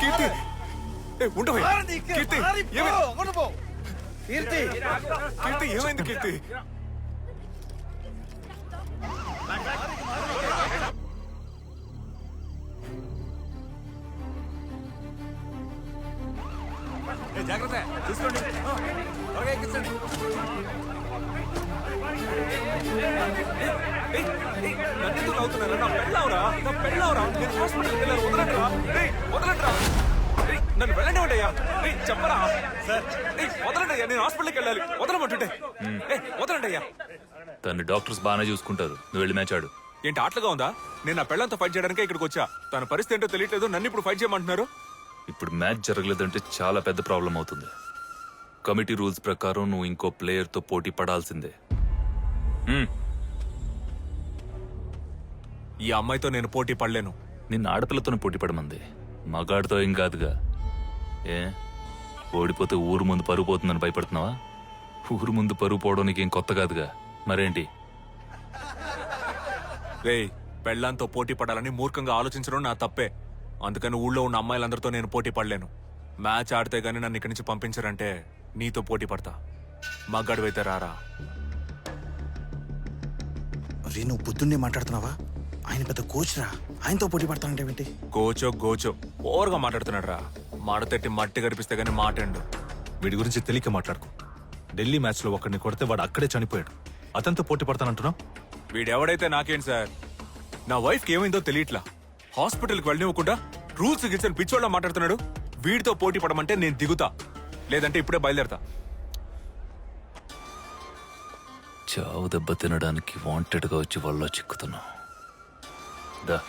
కీర్తి. ఉండవే కీర్తి కీర్తి. కీర్తి ఏమైంది కీర్తి? జాగ్రత్త. చూసుకోండి త్వరగా ఎక్కించండి. నన్నెందుకు నవ్వుతున్నారు? నా పెళ్ళావురా? నా పెళ్ళావురా? నేను హాస్పిటల్కి వెళ్ళాను. వదలండిరా. ఏయ్, వదలండిరా. ఏయ్, నన్ను వెళ్ళండి చెప్పరా సార్ ఏయ్, వదలండి అయ్యా నేను హాస్పిటల్కి వెళ్ళాలి వదలమంటుంటే ఏయ్, వదలండి అయ్యా తన డాక్టర్స్ బాగానే చూసుకుంటారు నువ్వు వెళ్ళి మ్యాచ్ ఆడు ఏంటి ఆటలుగా ఉందా నేను నా పెళ్ళంతో ఫైట్ చేయడానికే ఇక్కడికి వచ్చా తన పరిస్థితి ఏంటో తెలియట్లేదు నన్ను ఇప్పుడు ఫైట్ చేయమంటున్నారు ఇప్పుడు మ్యాచ్ జరగలేదంటే చాలా పెద్ద ప్రాబ్లం అవుతుంది కమిటీ రూల్స్ ప్రకారం నువ్వు ఇంకో ప్లేయర్తో పోటీ పడాల్సిందే. హ్మ్, ఈ అమ్మాయితో నేను పోటీ పడలేను. నిన్న ఆడపిల్లతోనే పోటీ పడమంది. మగాడితో ఏం కాదుగా. ఏ? ఓడిపోతే ఊరు ముందు పరుగు పోతుందని భయపడుతున్నావా? ఊరు ముందు పరుగు పోవడం నీకేం కొత్త కాదుగా. మరేంటి? రేయ్ పెళ్ళంతో పోటీ పడాలని మూర్ఖంగా ఆలోచించడం నా తప్పే. అందుకని ఊళ్ళో ఉన్న అమ్మాయిలందరితో నేను పోటీ పడలేను. మ్యాచ్ ఆడితే గానీ నన్ను ఇక్కడి నుంచి పంపించారంటే నీతో పోటీ పడతా. మగ్గాడివైతే రారా. రే నువ్వు పొద్దున్నే మాట్లాడుతున్నావా? ఆయన పెద్ద కోచ్ రా. ఆయనతో పోటీ పడతానంటే ఏంటి? గోచో గోచో ఓవర్గా మాట్లాడుతున్నాడు రా మడతెట్టి మట్టి గడిపిస్తే గానీ మాటండు వీడి గురించి తెలియక మాట్లాడుకో. ఢిల్లీ మ్యాచ్లో ఒకరిని కొడితే వాడు అక్కడే చనిపోయాడు. అతనితో పోటీ పడతానంటున్నావు? వీడెవడైతే నాకేంటి సార్? నా వైఫ్కి ఏమైందో తెలియట్లా. హాస్పిటల్కి వెళ్ళనివ్వకుండా రూల్స్ గిల్సని పిచ్చోళ్ళ మాట్లాడుతున్నాడు. వీడితో పోటీ పడమంటే నేను దిగుతా. లేదంటే ఇప్పుడే బయలుదేరతా. చావు దెబ్బ తినడానికి వాంటెడ్గా వచ్చి వాళ్ళలో చిక్కుతున్నావు. దా.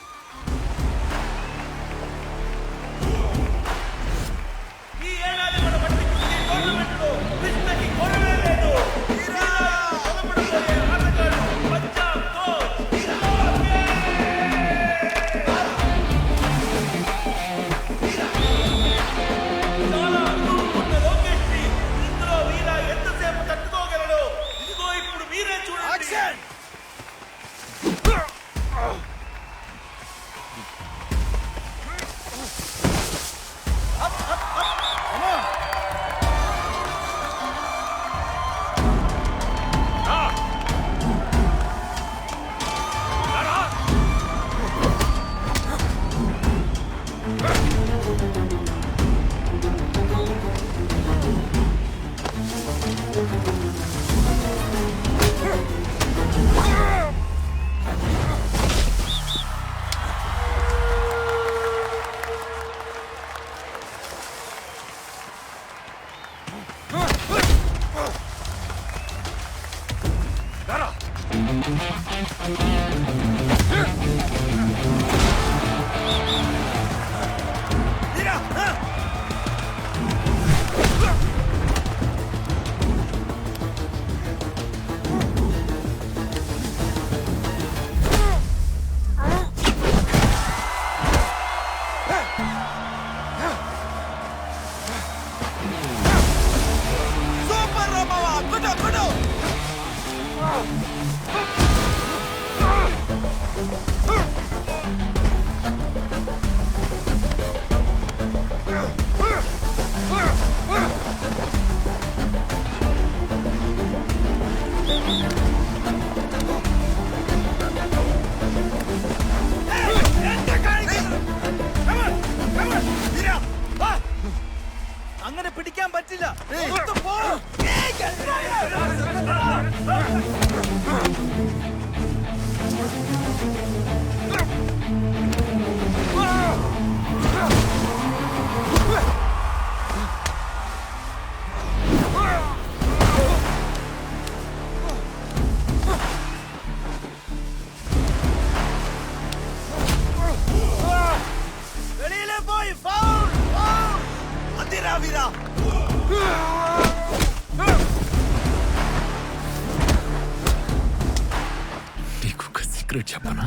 నీకు ఒక సీక్రెట్ చెప్పనా?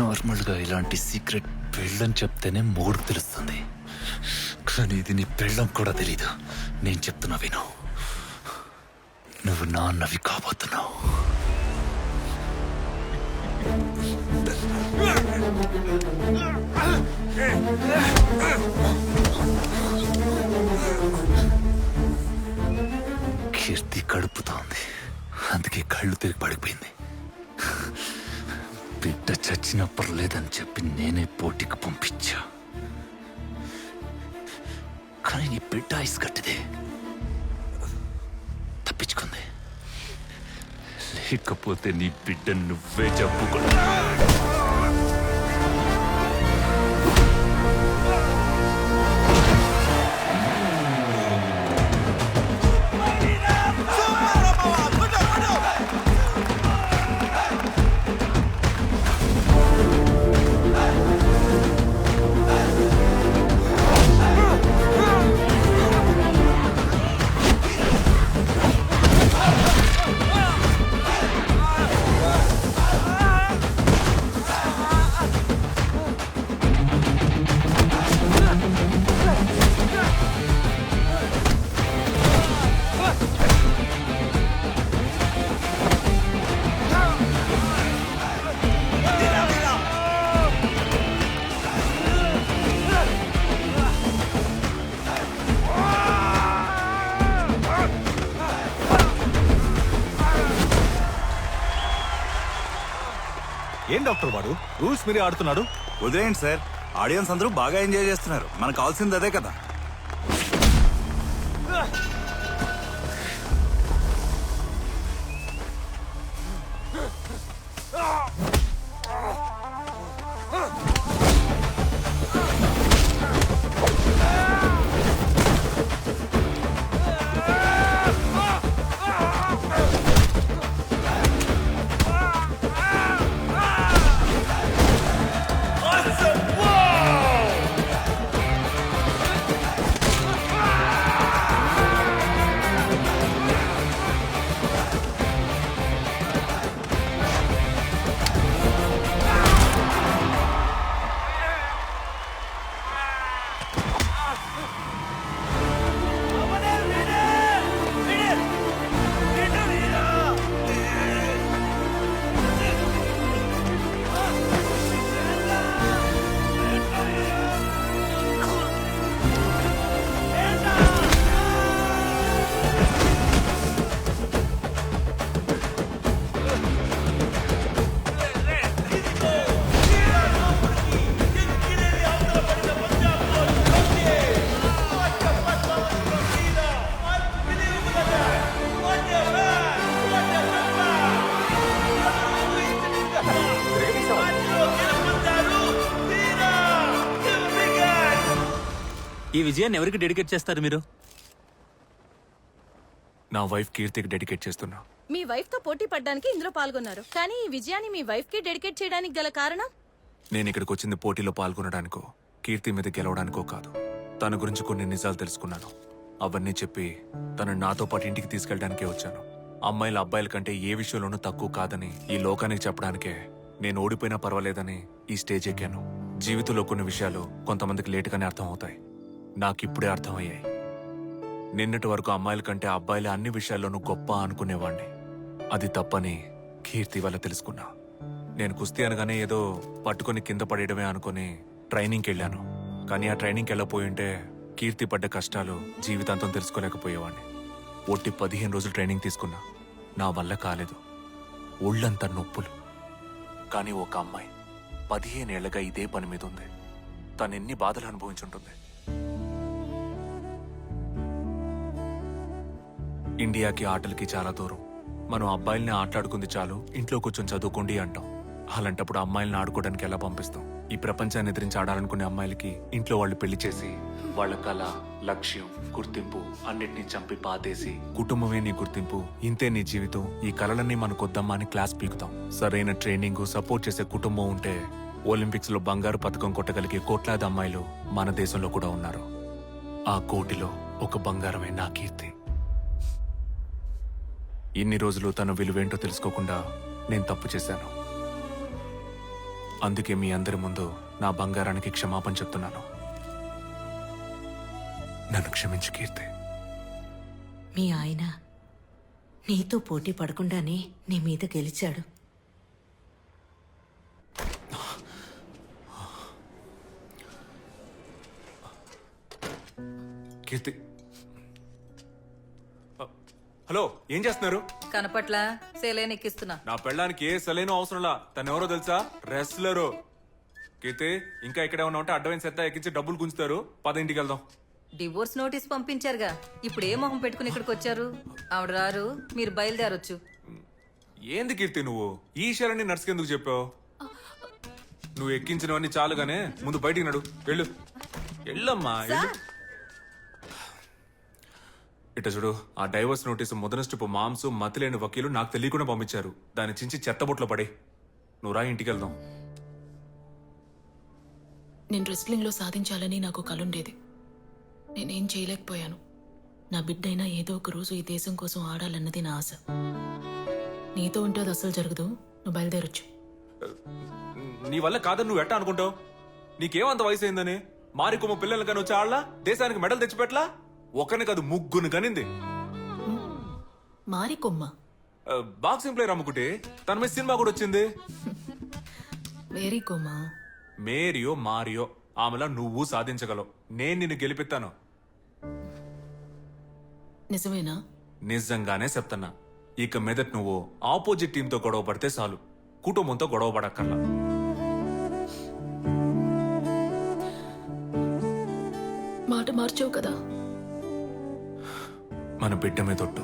నార్మల్గా ఇలాంటి సీక్రెట్ పెళ్ళని చెప్తేనే మూడు తెలుస్తుంది. కానీ ఇది నీ పెళ్ళం కూడా తెలీదు. నేను చెప్తున్నా విను. నువ్వు నాన్నవి కాబోతున్నావు. చెప్పి నేనే పోటీకి పంపించా. కానీ నీ బిడ్డ ఐస్ కట్టిదే. తప్పించుకుంది. లేకపోతే నీ బిడ్డ నువ్వే చెప్పుకున్నా డాక్టర్ వాడు? రూల్స్ మీరే ఆడుతున్నాడు? వదిలేయండి సార్. ఆడియన్స్ అందరూ బాగా ఎంజాయ్ చేస్తున్నారు. మనకు కావాల్సింది అదే కదా. ఈ విజయాన్ని ఎవరికి డెడికేట్ చేస్తారు మీరు? నా వైఫ్ కీర్తికి డెడికేట్ చేస్తున్నా. మీ వైఫ్తో పోటీ పడ్డానికి ఇందులో పాల్గొన్నారు. కానీ ఈ విజయాన్ని మీ వైఫ్కి డెడికేట్ చేయడానికి గల కారణం? నేను ఇక్కడికి వచ్చింది పోటీలో పాల్గొనడానికో కీర్తి మీద గెలవడానికో కాదు. తన గురించి కొన్ని నిజాలు తెలుసుకున్నాను. అవన్నీ చెప్పి తనని నాతో పాటు ఇంటికి తీసుకెళ్ళడానికే వచ్చాను. అమ్మాయిల అబ్బాయిల కంటే ఏ విషయంలోనూ తక్కువ కాదని ఈ లోకానికి చెప్పడానికే నేను ఓడిపోయినా పర్వాలేదని ఈ స్టేజ్ ఎక్కాను. జీవితంలో కొన్ని విషయాలు కొంతమందికి లేటుగానే అర్థం అవుతాయి నాకిప్పుడే అర్థమయ్యాయి. నిన్నటి వరకు అమ్మాయిల కంటే అబ్బాయిలే అన్ని విషయాల్లోనూ గొప్ప అనుకునేవాణ్ణి. అది తప్పని కీర్తి వల్ల తెలుసుకున్నా. నేను కుస్తీ అనగానే ఏదో పట్టుకొని కింద పడేయడమే అనుకుని ట్రైనింగ్కి వెళ్ళాను కానీ ఆ ట్రైనింగ్కి వెళ్ళపోయి ఉంటే కీర్తి పడ్డ కష్టాలు జీవితాంతం తెలుసుకోలేకపోయేవాడిని ఒట్టి పదిహేను రోజులు ట్రైనింగ్ తీసుకున్నా. నా వల్ల కాలేదు. ఒళ్ళంతా నొప్పులు. కానీ ఒక అమ్మాయి పదిహేనేళ్ళగా ఇదే పని మీద ఉంది. తను ఎన్ని బాధలు అనుభవించుంటుంది. ఇండియాకి ఆటలకి చాలా దూరం. మనం అబ్బాయిల్ని ఆటలాడుకుంది చాలు ఇంట్లో కూర్చొని చదువుకోండి అంటాం. అలాంటప్పుడు అమ్మాయిలను ఆడుకోవడానికి ఎలా పంపిస్తాం? ఈ ప్రపంచాన్ని ఎదిరించి ఆడాలనుకునే అమ్మాయిలకి ఇంట్లో వాళ్ళు పెళ్ళి చేసి వాళ్ళ కళ లక్ష్యం గుర్తింపు అన్నిటినీ చంపి పాతేసి కుటుంబమే నీ గుర్తింపు ఇంతే నీ జీవితం ఈ కళలన్నీ మనకొద్దమ్మా అని క్లాస్ పీకుతాం. సరైన ట్రైనింగ్ సపోర్ట్ చేసే కుటుంబం ఉంటే ఒలింపిక్స్లో బంగారు పథకం కొట్టగలిగే కోట్లాది అమ్మాయిలు మన దేశంలో కూడా ఉన్నారు. ఆ కోటిలో ఒక బంగారమే నా కీర్తి. ఇన్ని రోజులు తన విలువేంటో తెలుసుకోకుండా నేను తప్పు చేశాను. అందుకే మీ అందరి ముందు నా బంగారానికి క్షమాపణ చెప్తున్నాను. నన్ను క్షమించు కీర్తి. మీ ఆయన నీతో పోటీ పడకుండానే నీ మీద గెలిచాడు. కీర్తి. హలో ఏం చేస్తున్నారు? కనపట్ల? సేలేని ఎక్కిస్తున్నా నా పెళ్ళానికి ఏ సలైన అవసరంలా. తను ఎవరో తెలుసా? రెస్లరు. కీర్తి ఇంకా ఇక్కడే ఉన్నా ఉంటే అడ్డమైన సెత్తా ఎక్కించి డబ్బులు గుంచుతారు పద ఇంటికి వెళ్దాం. డివోర్స్ నోటీస్ పంపించారుగా. ఇప్పుడు ఏ మొహం పెట్టుకుని ఇక్కడికి వచ్చారు? ఆవిడ రారు మీరు బయలుదేరొచ్చు. ఏంది కీర్తి నువ్వు? ఈ శరణి నర్సుకెందుకు చెప్పావు? నువ్వు ఎక్కించినవన్నీ చాలుగానే ముందు బయటికి నడు. వెళ్ళు. వెళ్ళమ్మా వెళ్ళు. ఇట చూడు ఆ డైవర్స్ నోటీస్ మొదనస్టుపు మాంసు మతిలేని వకీలు నాకు తెలియకుండా పంపించారు. దాన్ని చించి చెత్తబొట్లో పడే. నువ్వు రా ఇంటికి వెళ్దాం నేను రెస్లింగ్లో సాధించాలని నాకు కలుండేది నేనేం చేయలేకపోయాను. నా బిడ్డైనా ఏదో ఒక రోజు ఈ దేశం కోసం ఆడాలన్నది నా ఆశ. నీతో ఉంటే అది అసలు జరగదు. నువ్వు బయలుదేరొచ్చు. నీ వల్ల కాదని నువ్వు ఎట్టా అనుకుంటావు? నీకేమంత వయసు అయిందని? మారికొమ్మ పిల్లలు కానీ వచ్చి ఆడలా? దేశానికి మెడల్ తెచ్చిపెట్టలా? ఒకరిని కాదు ముగ్గురు కనింది. మారి కొమ్మ. ఆ, బాక్సింగ్ ప్లేయర్ అమ్ముకుంటే తన మీద సినిమా కూడా వచ్చింది. వేరీ కొమ్మ. మేరియో మారియో ఆమెలా నువ్వు సాధించగలవు. నేను నిన్ను గెలిపిస్తాను. నిజమేనా? నిజంగానే చెప్తున్నా. ఇక మీదట నువ్వు ఆపోజిట్ టీంతో గొడవ పడితే చాలు. కుటుంబంతో గొడవ పడక్కర్లా. మాట మార్చావు కదా? మన బిడ్డ మీద ఒట్టు